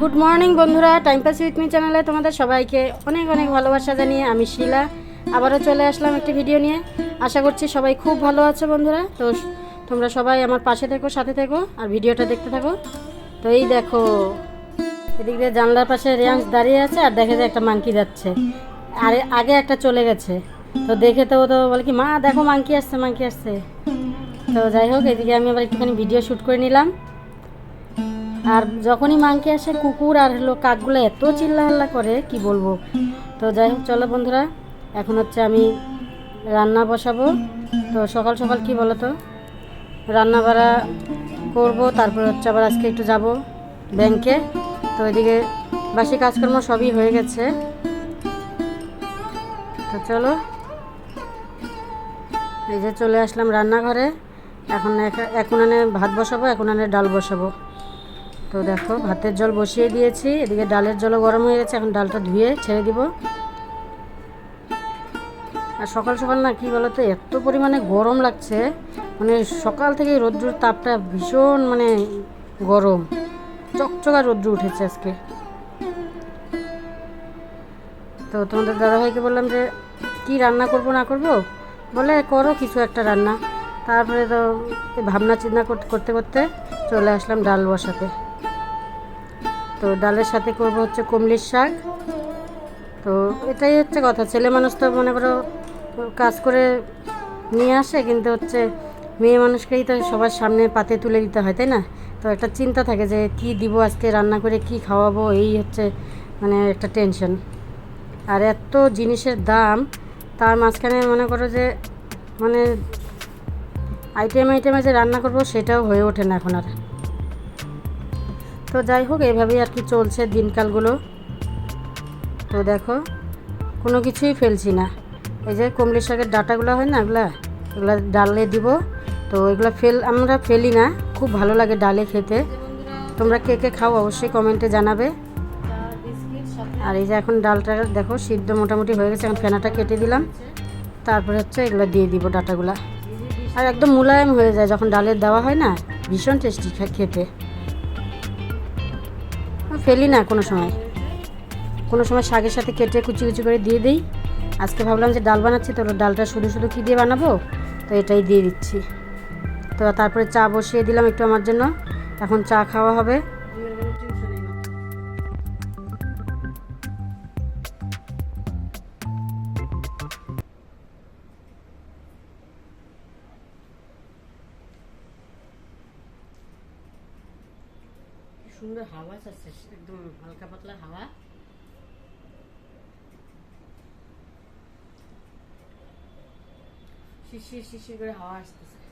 Good morning বন্ধুরা। Time pass with me চ্যানেলে তোমাদের সবাইকে অনেক অনেক ভালোবাসা জানিয়ে আমি শিলা। আবারও চলে আসলাম একটি ভিডিও নিয়ে। আশা করছি সবাই খুব ভালো আছো বন্ধুরা। তো তোমরা সবাই আমার পাশে থেকো, সাথে থেকো, আর ভিডিওটা দেখতে থাকো। তো এই দেখো, এদিক দিয়ে জানলার পাশে রেয়াংস দাঁড়িয়ে আছে, আর দেখে যে একটা মাংকি যাচ্ছে। আর, আগে একটা চলে গেছে। তো দেখে তো তো বলে কি, মা, দেখো মাংকি আসছে মাংকি আসছে। তো যাই হোক, এদিকে আমি আবার একটুখানি ভিডিও শ্যুট করে নিলাম। আর যখনই মাংকি আসে, কুকুর আর হলো কাকগুলো এত চিল্লা হাল্লা করে, কি বলব? তো যাই হোক, চলো বন্ধুরা, এখন হচ্ছে আমি রান্না বসাবো। তো সকাল সকাল কি বলো তো রান্না বাড়া করব, তারপর হচ্ছে আবার আজকে একটু যাব ব্যাংকে। তো এদিকে বাসি কাজকর্ম সবই হয়ে গেছে। তো চলো, এই যে চলে আসলাম রান্নাঘরে। এখন একা- এখন আনে ভাত বসাবো এখন আনে ডাল বসাবো। তো দেখো, ভাতের জল বসিয়ে দিয়েছি। এদিকে ডালের জলও গরম হয়ে গেছে, এখন ডালটা ধুয়ে ছেড়ে দিব। আর সকাল সকাল না, কি বলতো, এত পরিমাণে গরম লাগছে। মানে সকাল থেকে রোদ্রুর তাপটা ভীষণ মানে গরম। চকচকা রৌদ্র উঠেছে আজকে। তো তোমাদের দাদাভাইকে বললাম যে, কি রান্না করব, না করব? বলে, করো কিছু একটা রান্না। তারপরে তো ভাবনা চিন্তা করতে করতে করতে চলে আসলাম ডাল বসাতে। তো ডালের সাথে করব হচ্ছে কুমলির শাক। তো এটাই হচ্ছে কথা। ছেলে মানুষ তো মনে করো কাজ করে নিয়ে আসে, কিন্তু হচ্ছে মেয়ে মানুষকেই তো সবার সামনে পাতে তুলে দিতে হয়, তাই না? তো একটা চিন্তা থাকে যে কি দিব আজকে, রান্না করে কি খাওয়াবো, এই হচ্ছে মানে একটা টেনশন আর এত জিনিসের দাম, তার মাঝখানে মনে করো যে মানে আইটেম আইটেমে যে রান্না করব সেটাও হয়ে ওঠে না এখন আর। তো যাই হোক এইভাবেই আর কি চলছে দিনকালগুলো। তো দেখো, কোনো কিছুই ফেলছি না। এই যে কমলি শাকের ডাটাগুলো হয় না এগুলা? এগুলো ডালে দিব। তো এগুলো ফেল আমরা ফেলি না, খুব ভালো লাগে ডালে খেতে। তোমরা কে কে খাও অবশ্যই কমেন্টে জানাবে। আর এই যে এখন ডালটা দেখো, সিদ্ধ মোটামুটি হয়ে গেছে, এখন ফেনাটা কেটে দিলাম। তারপরে হচ্ছে এগুলো দিয়ে দিব ডাটাগুলা। আর একদম মোলায়েম হয়ে যায়, যখন ডালের দেওয়া হয় না, ভীষণ টেস্টি খেতে। ফেলি না কোনো সময়। কোনো সময় শাকের সাথে কেটে কুচি কুচি করে দিয়ে দিই। আজকে ভাবলাম যে ডাল বানাচ্ছি, তো ডালটা শুধু শুধু কী দিয়ে বানাবো? তো এটাই দিয়ে দিচ্ছি। তো তারপরে চা বসিয়ে দিলাম একটু আমার জন্য। এখন চা খাওয়া হবে। সুন্দর হাওয়া আছে একদম হালকা পাতলা হাওয়া। শিশির শিশির করে হাওয়া আসতেছে।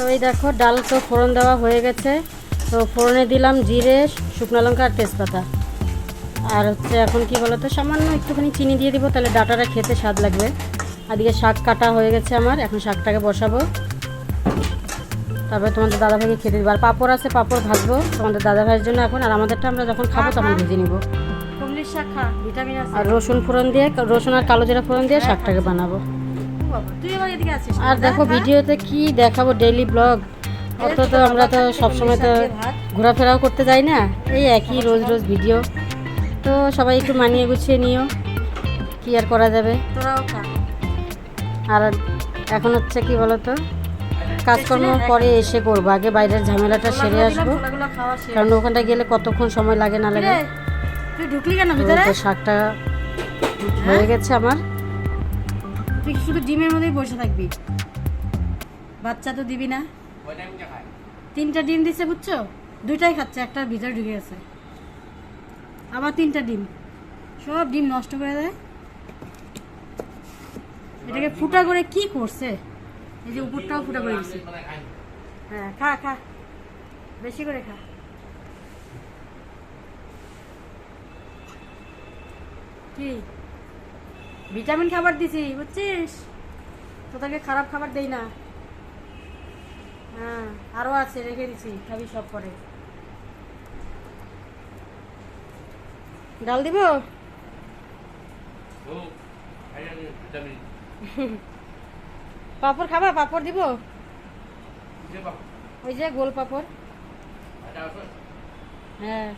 তো এই দেখো ডাল তো ফোড়ন দেওয়া হয়ে গেছে। তো ফোড়নে দিলাম জিরে শুকনো লঙ্কা আর তেজপাতা। আর হচ্ছে এখন কি বলতো সামান্য একটুখানি চিনি দিয়ে দিব তাহলে ডাটাটা খেতে স্বাদ লাগবে। আদিকে শাক কাটা হয়ে গেছে আমার এখন শাকটাকে বসাবো। তারপরে তোমাদের দাদা দাদাভাইকে খেতে দিব। আর পাঁপড় আছে পাঁপড় ভাজবো তোমাদের দাদা দাদাভাইয়ের জন্য এখন। আর আমাদেরটা আমরা যখন খাব তখন ভেজে নিব। শাক খা ভিটামিন আর রসুন ফোড়ন দিয়ে রসুন আর কালো জিরা ফোড়ন দিয়ে শাকটাকে বানাবো। বাবা, তুই আবার এদিকে আছিস আর দেখো ভিডিওতে কি দেখাবো ডেইলি ব্লগ অত তো আমরা তো সবসময় তো ঘোরাফেরাও করতে যাই না? এই একই রোজ রোজ ভিডিও তো সবাই একটু মানিয়ে গুছিয়ে নিও। কি আর করা যাবে? তোরাও আর এখন হচ্ছে কি বলতো? কাজকর্ম পরে এসে করব। আগে বাইরের ঝামেলাটা সেরে আসব। কারণ ওখানটা গেলে কতক্ষণ সময় লাগে না লাগে? ঢুকলি কেন ভিতরে? শাকটা হয়ে গেছে আমার। তুই শুধু ডিমের মধ্যেই বসে থাকবি? বাচ্চা তো দিবি না। তিনটা ডিম দিছে বুঝছ? দুইটাই খাচ্ছে একটা ভিতরে ঢুকে গেছে। আবার তিনটা ডিম। সব ডিম নষ্ট করে দেয়। এটাকে ফুটা করে কি করছে? এই যে উপরটাও ফুটা করে দিচ্ছে হ্যাঁ খা খা। বেশি করে খা। কি? ভিটামিন খাবার দিছি বুঝছিস? তোদেরকে খারাপ খাবার দেই না। হ্যাঁ আরও আছে রেখে দিছি খাবি সব পরে। ডাল দিব? পাপড় খাবা? পাপড় দিব? ওই যে গোল পাপড়। হ্যাঁ।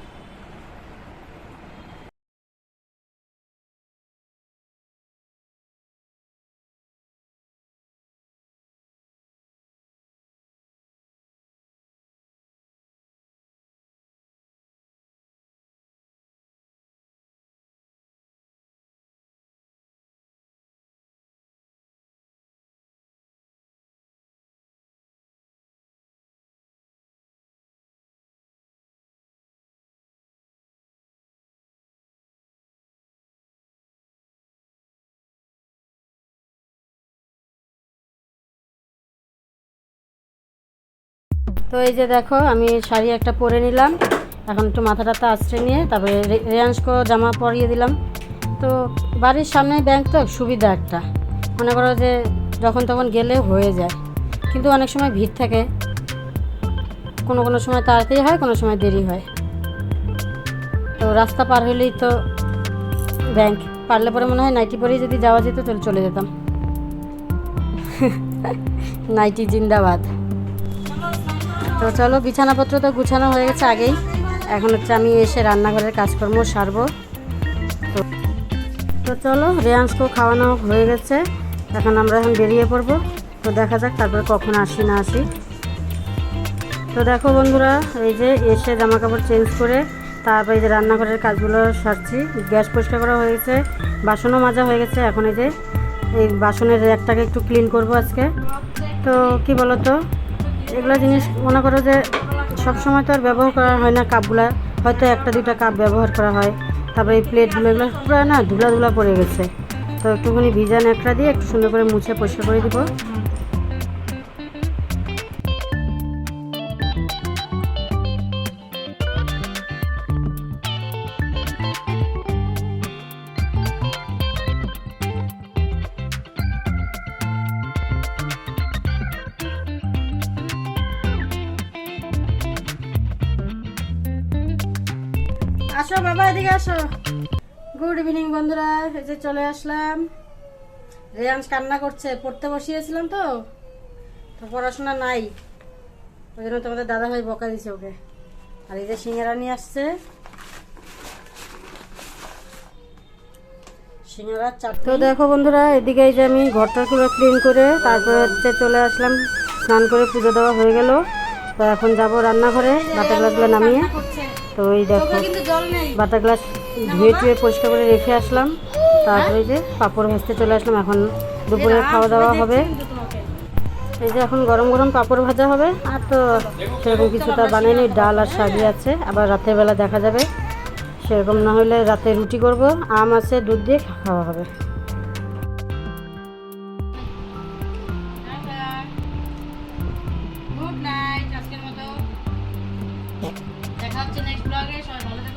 তো এই যে দেখো, আমি শাড়ি একটা পরে নিলাম। এখন একটু মাথা টাথা আশ্রে নিয়ে তারপরে রে- রেয়াংশকে জামা পরিয়ে দিলাম। তো বাড়ির সামনে ব্যাংক তো সুবিধা একটা। মনে করো যে যখন তখন গেলে হয়ে যায়। কিন্তু অনেক সময় ভিড় থাকে। কোনো কোনো সময় তাড়াতাড়ি হয়, কোনো সময় দেরি হয়। তো রাস্তা পার হলেই তো ব্যাংক পারলে পরে মনে হয় নাইটি পরেই যদি যাওয়া যেত তাহলে চলে যেতাম। নাইটি জিন্দাবাদ। তো চলো, বিছানাপত্র তো গুছানো হয়ে গেছে আগেই। এখন হচ্ছে আমি এসে রান্নাঘরের কাজকর্ম সারব। তো তো চলো রেয়াংশকেও খাওয়ানো হয়ে গেছে। এখন আমরা এখন বেরিয়ে পড়ব। তো দেখা যাক তারপরে কখন আসি না আসি। তো দেখো বন্ধুরা, এই যে এসে জামা কাপড় চেঞ্জ করে তারপরে এই যে রান্নাঘরের কাজগুলো সারছি। গ্যাস পরিষ্কার করা হয়ে গেছে, বাসনও মাজা হয়ে গেছে। এখন এই যে এই বাসনের র্যাকটাকে একটু ক্লিন করব আজকে। তো কি বলো তো এগুলো জিনিস মনে করো যে সব সময় তো আর ব্যবহার করা হয় না কাপগুলা। হয়তো একটা দুটা কাপ ব্যবহার করা হয়। তারপরে এই প্লেটগুলো এগুলো পুরো না ধুলা ধুলা পড়ে গেছে। তো একটুখানি ভিজা ন্যাকড়া দিয়ে একটু সুন্দর করে মুছে পরিষ্কার করে দিব। আসো বাবা এদিকে আসো। গুড ইভিনিং বন্ধুরা। এই যে চলে আসলাম। রেয়াংশ কান্না করছে পড়তে বসিয়েছিলাম তো তো পড়াশোনা নাই। ওই জন্য তোমাদের দাদা ভাই বকা দিছে ওকে। আর এই যে সিঙ্গারা নিয়ে আসছে। তো দেখো বন্ধুরা এদিকে এই যে আমি ঘরটা পুরো ক্লিন করে তারপরে হচ্ছে চলে আসলাম স্নান করে পুজো দেওয়া হয়ে গেল। তো এখন যাব রান্নাঘরে বাটা গ্লাসগুলো নামিয়ে। তো এই দেখো কিন্তু জল নেই। বাটা গ্লাস ধুয়ে টুয়ে পরিষ্কার করে রেখে আসলাম। তারপরে যে পাঁপড় ভাজতে চলে আসলাম। এখন দুপুরে খাওয়া দাওয়া হবে। এই যে এখন গরম গরম পাঁপড় ভাজা হবে। আর তো সেরকম কিছু তার বানাইনি। ডাল আর শাড়ি আছে। আবার রাতের বেলা দেখা যাবে। সেরকম না হলে রাতে রুটি করব। আম আছে দুধ দিয়ে খাওয়া হবে। হচ্ছে নেক্সট ব্লগে সবাই ভালো